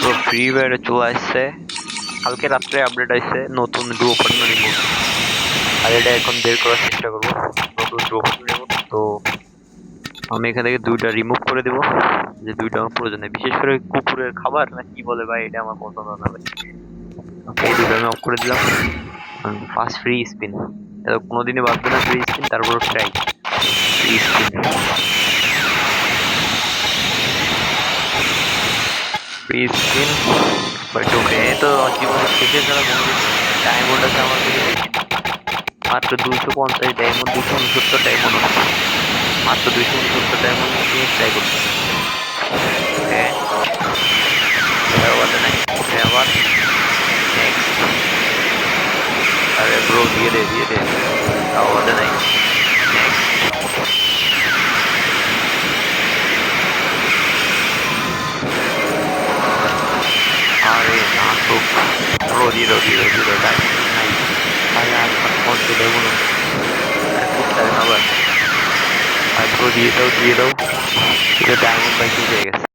তো ফ্রি ফায়ারে চলে আসছে। কালকে রাত্রে আপডেট আসছে, নতুন ডুও পার্টনার রিমোট আর এটা এখন বের করার চেষ্টা করব, নতুন ডুও পার্টনার রিমোট তো আমি এখান থেকে দুইটা রিমুভ করে দেবো, যে দুইটা আমার প্রয়োজন নেই। বিশেষ করে কুকুরের খাবার না কি বলে ভাই, এটা আমার পছন্দ না ভাই। আমি অফ করে দিলাম। ফার্স্ট ফ্রি স্পিন এটা কোনোদিনই বাঁচবে না ফ্রি স্পিন তারপর try free spin free spin but ওকে তো জীবনে শেষে ছাড়া কোনোদিন ডায়মন্ড আছে আমার কাছে বেশি না। মাত্র দুইশো পঞ্চাশ ডায়মন্ড দুশো উনসত্তর ডায়মন্ড মাত্র দুইশো উনসত্তর ডায়মন্ড নিয়ে ট্রাই করতে ওকে আবার নাই ওকে আবার নেক্সট আরে ব্রো দিয়ে দে দিয়ে দে とロリロリロリロだいはいあや本当でものこっちからなわあロリロリロリロだいもんばきでが